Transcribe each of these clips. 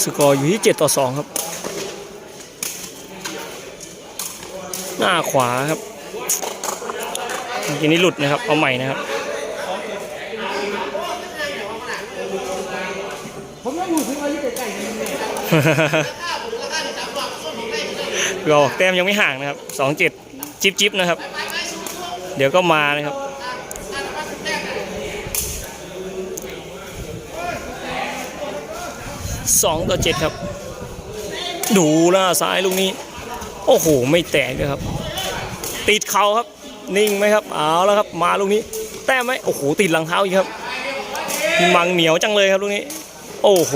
สกอร์อยู่ที่ 7 ต่อ 2 ครับ หน้าขวาครับเมื่อกี้นี้หลุดนะครับ เอาใหม่นะครับผมไม่รู้ถึงอายุใกล้ๆกันเราแต้มยังไม่ห่างนะครับสองเจ็ดจิบจิบนะครับ เดี๋ยวก็มานะครับ สองต่อเจ็ดครับ ดูหน้าซ้ายลูกนี้ โอ้โห ไม่แตกเลยครับ ติดเข่าครับ นิ่งไหมครับ เอาแล้วครับ มาลูกนี้ แต้มไหมโอ้โห ติดหลังเท้าอีกครับพี่มังเหนียวจังเลยครับลูกนี้ โอ้โห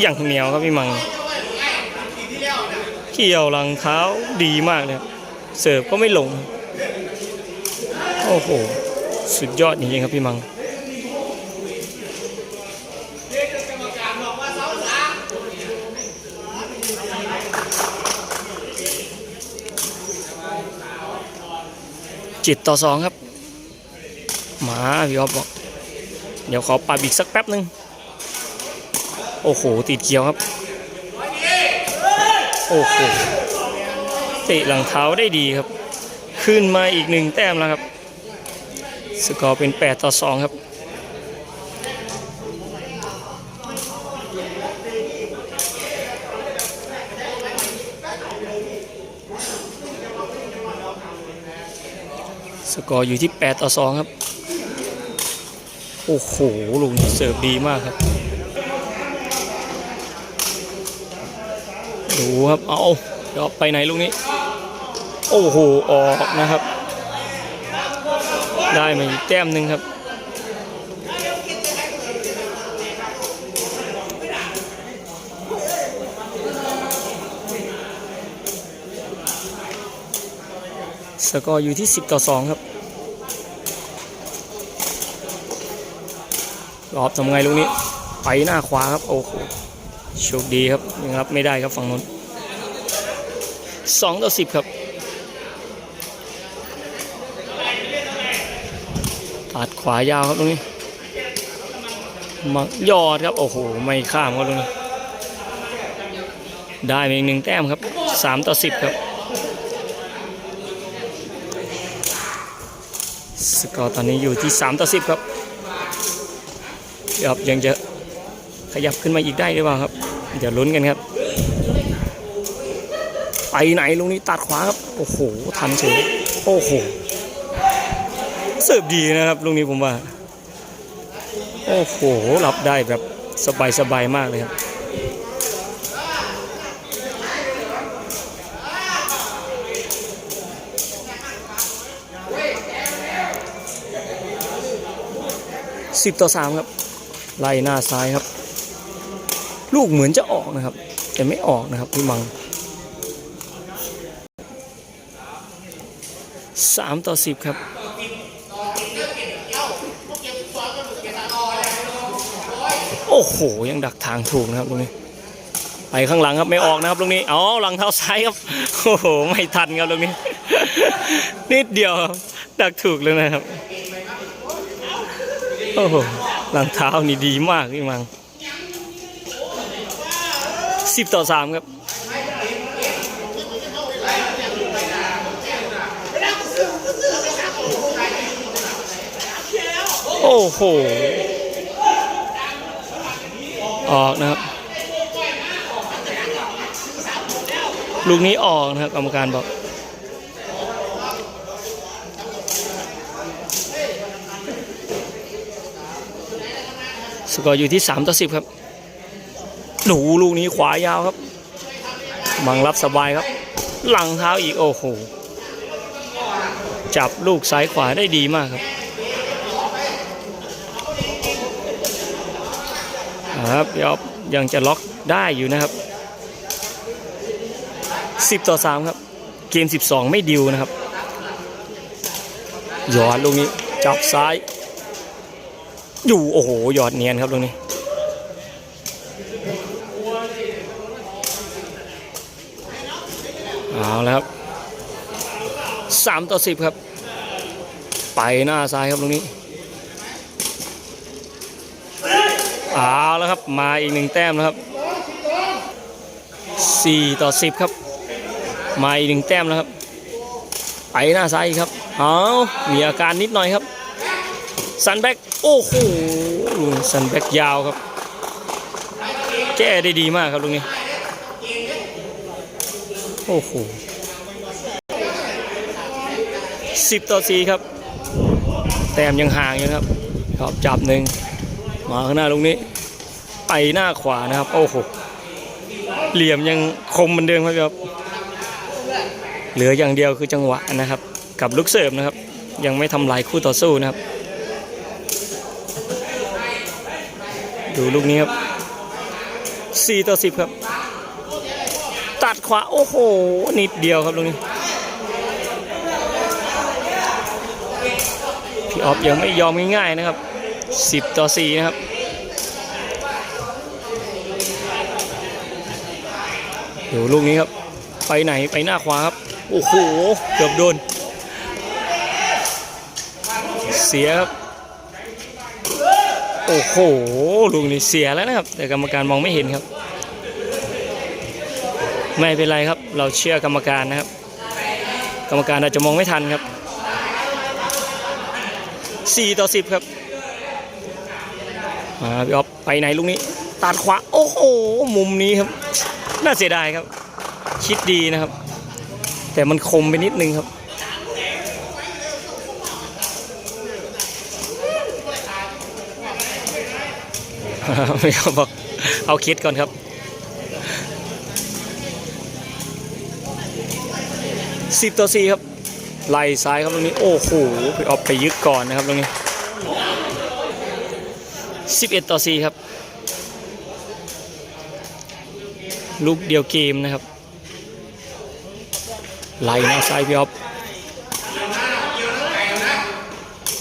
อย่างเหนียวครับพี่มังเกี่ยวหลังเท้าดีมากเลยเสิร์ฟก็ไม่ลง โอ้โห สุดยอดจริงๆครับพี่มัง จิตต่อสองครับมาพี่อ๊อฟบอกเดี๋ยวขอปรับอีกสักแป๊บนึง โอ้โห ติดเกี่ยวครับ โอ้โหเตะหลังเท้าได้ดีครับ ขึ้นมาอีกหนึ่งแต้มแล้วครับ สกอร์เป็น 8 ต่อ 2 ครับ สกอร์อยู่ที่ 8 ต่อ 2 ครับ โอ้โหลุงเสิร์ฟดีมากครับ ดูครับ เอาเดี๋ยวไปไหนลูกนี้ โอ้โห ออกนะครับ ได้มาอีกแต้มหนึ่งครับ สกอร์อยู่ที่ 10 ต่อ 2 ครับรอบทำไงลูกนี้ ไปหน้าขวาครับ โอ้โหโชคดีครับ ยังรับไม่ได้ครับฝั่งนู้นสองต่อสิบครับตัดขวายาวครับตรงนี้มายอดครับ โอ้โห ไม่ข้ามครับตรงนี้ ได้มาอีกหนึ่งแต้มครับสามต่อสิบครับ สกอร์ตอนนี้อยู่ที่สามต่อสิบครับครับยังจะขยับขึ้นมาอีกได้หรือเปล่าครับ เดี๋ยวลุ้นกันครับ ไปไหนลุงนี้ตัดขวาครับ โอ้โหทันเฉยโอ้โหเสิร์ฟดีนะครับลุงนี้ผมว่า โอ้โหรับได้แบบสบายสบายๆมากเลยครับ สิบต่อสามครับ ไล่หน้าซ้ายครับ ลูกเหมือนจะออกนะครับ แต่ไม่ออกนะครับพี่มังสามต่อสิบครับโอ้โห ยังดักทางถูกนะครับตรงนี้ไปข้างหลังครับไม่ออกนะครับตรงนี้อ๋อหลังเท้าซ้ายครับโอ้โหไม่ทันครับตรงนี้ นิดเดียวครับดักถูกเลยนะครับ โอ้โหหลังเท้านี่ดีมากพี่มังสิบต่อสามครับโอ้โห ออกนะครับ ลูกนี้ออกนะครับกรรมการบอก สกอร์อยู่ที่3ต่อ10 ครับหนูลูกนี้ขวายาวครับ มังรับสบายครับ หลังเท้าอีก โอ้โห จับลูกซ้ายขวาได้ดีมากครับครับยอบยังจะล็อกได้อยู่นะครับ 10 ต่อ 3 ครับ เกม 12 ไม่ดิวนะครับหยอดลูกนี้ จับซ้าย อยู่โอ้โหหยอดเนียนครับตรงนี้ เอาแล้วครับสามต่อสิบครับ ไปหน้าซ้ายครับตรงนี้เอาแล้วครับมาอีกหนึ่งแต้มแล้วครับ4ต่อ10ครับ มาอีกหนึ่งแต้มแล้วครับ ไปหน้าซ้ายครับเอามีอาการนิดหน่อยครับซันแบ็ก โอ้โหลุงซันแบ็กยาวครับ แก้ได้ดีมากครับลุงนี้ โอ้โหสิบต่อสี่ครับ แต้มยังห่างอยู่ครับรอบจับหนึ่งมาข้างหน้าลุงนี้ ไปหน้าขวานะครับ โอ้โห เหลี่ยมยังคมเหมือนเดิมครับครับ เหลืออย่างเดียวคือจังหวะนะครับ กับลูกเสิร์ฟนะครับ ยังไม่ทำลายคู่ต่อสู้นะครับ ดูลูกนี้ครับ4ต่อ10ครับ ตัดขวา โอ้โห นิดเดียวครับลูกนี้ พี่ออฟยังไม่ยอมง่ายๆนะครับ10ต่อ4นะครับดูลูกนี้ครับ ไปไหนไปหน้าขวาครับ โอ้โห เกือบโดน เสียครับ โอ้โหลูกนี้เสียแล้วนะครับ แต่กรรมการมองไม่เห็นครับ ไม่เป็นไรครับ เราเชื่อกรรมการนะครับ กรรมการอาจจะมองไม่ทันครับ 4 ต่อ 10 ครับมาพี่ออฟไปไหนลูกนี้ตัดขวาโอ้โหมุมนี้ครับ น่าเสียดายครับ คิดดีนะครับ แต่มันคมไปนิดนึงครับ ไม่เขาบอกเอาคิดก่อนครับสิบต่อสี่ครับไหลซ้ายครับตรงนี้โอ้โหไปออกไปยึดก่อนนะครับตรงนี้สิบเอ็ดต่อสี่ครับ ลูกเดียวเกมนะครับไหลน้าซ้ายพี่ออฟ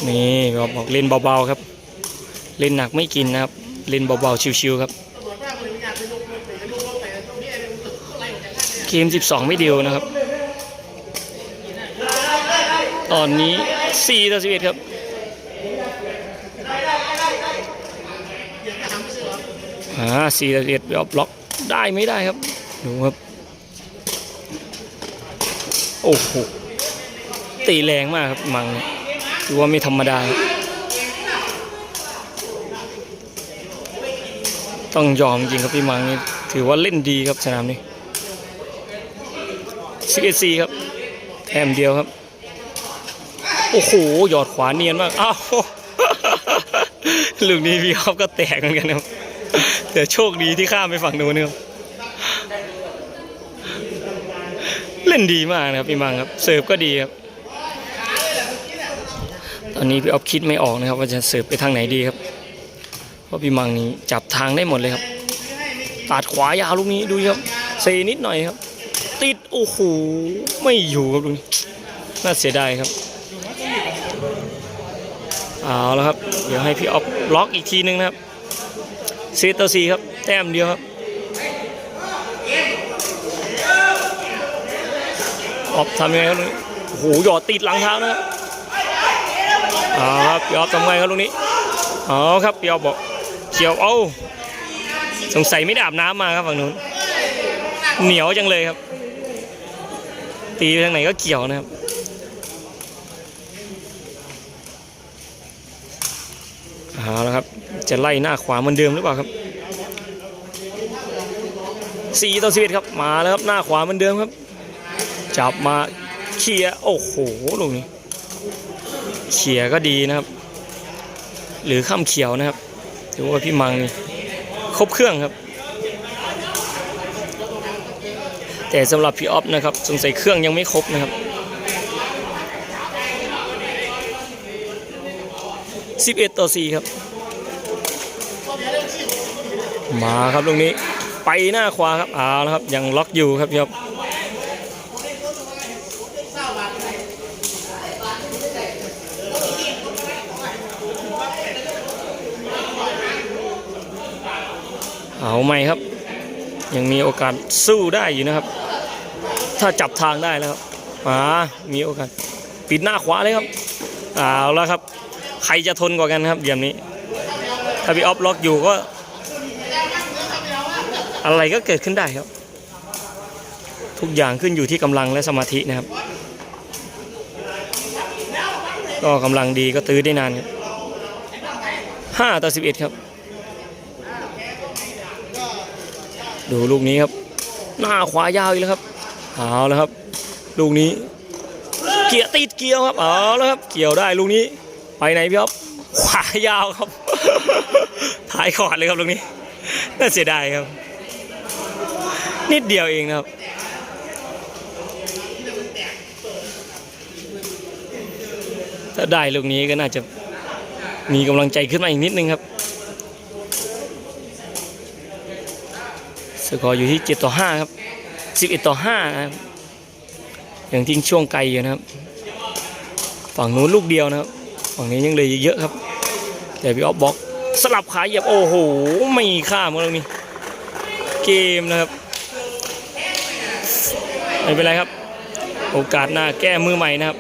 นี่พี่ออฟบอกเล่นเบาๆครับ เล่นหนักไม่กินนะครับ เล่นเบาๆ ชิวๆครับเกม12 ไม่เดียวนะครับ ตอนนี้4ต่อ11 ครับอ่า4ต่อ11เดี๋ยวบล็อกได้ไม่ได้ครับ ดูครับ โอ้โหตีแรงมากครับ มังเนี่ยถือว่าไม่ธรรมดาครับ ต้องยอมจริงครับพี่มังนี่ถือว่าเล่นดีครับสนามนี้ซิกซีครับแถมเดียวครับ โอ้โหหยอดขวาเนียนมากอ้าวลูกนี้พี่ครับก็แตกเหมือนกันครับแต่โชคดีที่ข้ามไปฝั่งนู้นครับเล่นดีมากนะครับพี่มังครับเสิร์ฟก็ดีครับตอนนี้พี่ออฟคิดไม่ออกนะครับ ว่าจะเสิร์ฟไปทางไหนดีครับ ราะพี่มังนี้จับทางได้หมดเลยครับตัดขวายาวลูกนี้ดูครับเซนิดหน่อยครับ ติดโอ้โหไม่อยู่ครับลูกนี้น่าเสียดายครับเอาแล้วครับ เดี๋ยวให้พี่ออฟล็อกอีกทีนึงนะครับเซตต่อสี่ครับ แต้มเดียวครับออฟทำยังไงครับลูกนี้โอ้โหหยอดติดหลังเท้านะครับเอาครับพี่ออฟทำไงครับลูกนี้เอครับพี่ออฟบอก ขียวเอาสงสัยไม่ได้อาบน้ำมาครับฝั่งนู้นเหนียวจังเลยครับ ตีทางไหนก็เกี่ยวนะครับเอาละครับ จะไล่หน้าขวาเหมือนเดิมหรือเปล่าครับสี่ต่อสิบเอ็ดครับมาแล้วครับหน้าขวาเหมือนเดิมครับ จับมาเคลียโอ้โหลูกนี้เคลียก็ดีนะครับ หรือข้ามเขียวนะครับ ถือว่าพี่มังนี่ครบเครื่องครับ แต่สำหรับพี่ออฟนะครับสงสัยเครื่องยังไม่ครบนะครับ11ต่อ4ครับ มาครับตรงนี้ไปหน้าขวาครับเอาแล้วครับยังล็อกอยู่ครับพี่ออฟ เอาไหมครับ ยังมีโอกาสสู้ได้อยู่นะครับ ถ้าจับทางได้แล้วครับมามีโอกาสปิดหน้าขวาเลยครับเอาแล้วครับ ใครจะทนกว่ากันครับเหลี่ยมนี้ ถ้าพี่ออฟล็อกอยู่ก็ อะไรก็เกิดขึ้นได้ครับ ทุกอย่างขึ้นอยู่ที่กำลังและสมาธินะครับ ก็กำลังดีก็ตื้อได้นานครับห้าต่อสิบเอ็ดครับ ดูลูกนี้ครับ หน้าขวายาวอีกแล้วครับเอาแล้วครับ ลูกนี้ เกียร์ติดเกียวครับเอาแล้วครับ เกี่ยวได้ลูกนี้ ไปไหนพี่อ๊อฟขวายาวครับท้ายขอดเลยครับลูกนี้น่าเสียดายครับ นิดเดียวเองนะครับถ้าได้ลูกนี้ก็น่าจะมีกำลังใจขึ้นมาอีกนิดนึงครับ กอร์อยู่ที่ 7 ต่อ 5 ครับ 11 ต่อ 5 นะครับยังทิ้งช่วงไกลอยู่นะครับ ฝั่งนู้นลูกเดียวนะครับ ฝั่งนี้ยังเลยเยอะครับ แต่พี่ออฟบล็อกสลับขาเหยียบโอ้โหไม่ข้ามกันตรงนี้เกมนะครับไม่เป็นไรครับ โอกาสหน้าแก้มือใหม่นะครับ